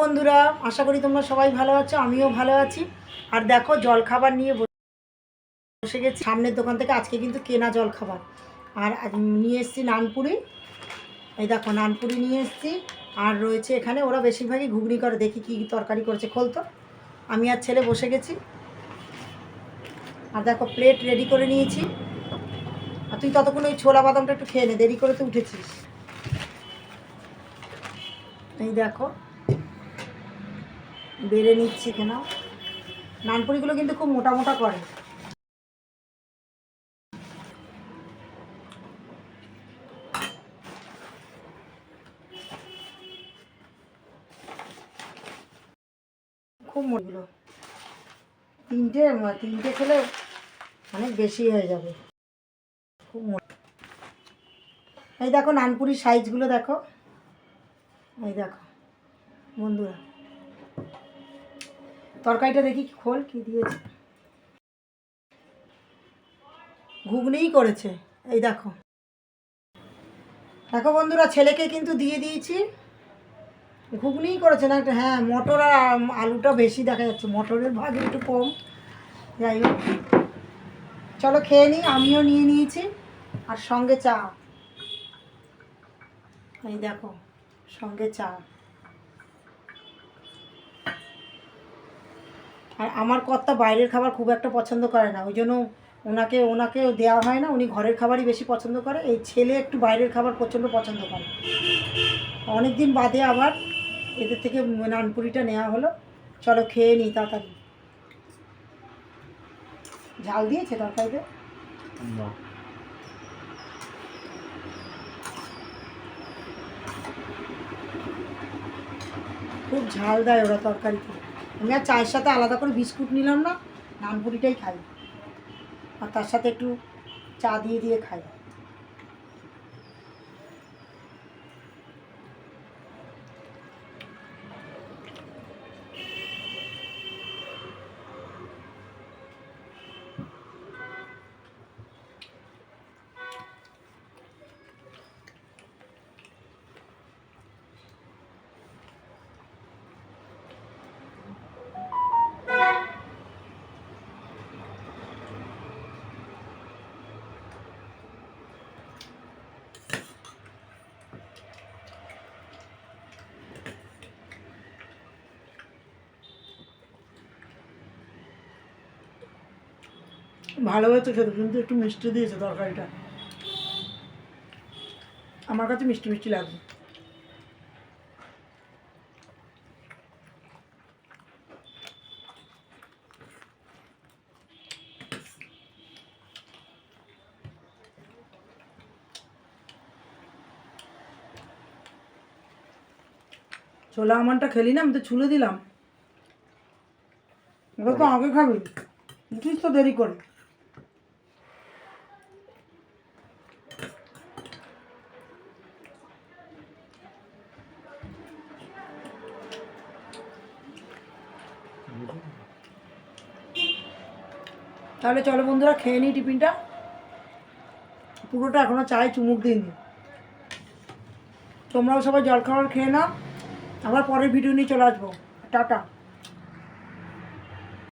বন্ধুরা, আশা করি তোমরা সবাই ভালো আছো, আমিও ভালো আছি। আর দেখো জল খাবার নিয়ে বসে গেছি। সামনের দোকান থেকে আজকে কিন্তু কেনা জল খাবার আর নিয়ে এসেছি নানপুরি। এই দেখো, নানপুরি নিয়ে এসেছি। আর রয়েছে এখানে ওরা বেশিরভাগই ঘুগনি করে। দেখি কী তরকারি করেছে খোলতো। আমি আর ছেলে বসে গেছি। আর দেখো প্লেট রেডি করে নিয়েছি। আর তুই ততক্ষণ ওই ছোলা বাদামটা একটু খেয়ে নে, দেরি করে তো উঠেছিস। এই দেখো বেড়ে নিচ্ছি কেন? নানপুরিগুলো কিন্তু খুব মোটা মোটা করে। খুব মোটগুলো তিনটে তিনটে খেলে অনেক বেশি হয়ে যাবে। খুব এই দেখো নানপুরির সাইজগুলো দেখো। এই দেখো, বন্ধুরা। তরকারিটা দেখি খোল, কি দিয়েছে। ঘুগনিই করেছে, এই দেখো। দেখো বন্ধুরা, ছেলেকে কিন্তু দিয়ে দিয়েছি। ঘুগনিই করেছে, না একটা হ্যাঁ মটর আর আলুটা বেশি দেখা যাচ্ছে, মটরের ভাগ একটু কম। যাই হোক। চলো খেয়ে নিই, আমিও নিয়ে নিয়েছি, আর সঙ্গে চা। এই দেখো, সঙ্গে চা। আর আমার কর্তা বাইরের খাবার খুব একটা পছন্দ করে না ওই জন্য ওনাকে ওনাকে দেওয়া হয় না উনি ঘরের খাবারই বেশি পছন্দ করে এই ছেলে একটু বাইরের খাবার প্রচণ্ড পছন্দ করে। অনেক দিন বাদে আবার এদের থেকে নানপুরিটা নেওয়া হলো চলো খেয়ে নিই তাড়াতাড়ি। ঝাল দিয়েছে তরকারিতে? খুব ঝাল দেয় ওরা তরকারিতে। আমি আর চায়ের সাথে আলাদা করে বিস্কুট নিলাম না, নানপুরিটাই খাই। আর তার সাথে একটু চা দিয়ে দিয়ে খাই। ভালো হয়েছে খেতে, কিন্তু একটু মিষ্টি দিয়েছে তরকারিটা। আমার কাছে মিষ্টি মিষ্টি লাগবে। ছোলা আমারটা খেলি না, আমি তো ছুলে দিলাম। ওটা তো আগে খাবি। উঠিস তো দেরি করে। তাহলে চলো বন্ধুরা, খেয়ে নিই টিফিনটা। পুরোটা এখনও চায় চুমুক দিইনি তোমরাও সবাই জল খাবার খেয়ে নাও। আবার পরের ভিডিও নিয়ে চলে আসব। টাটা।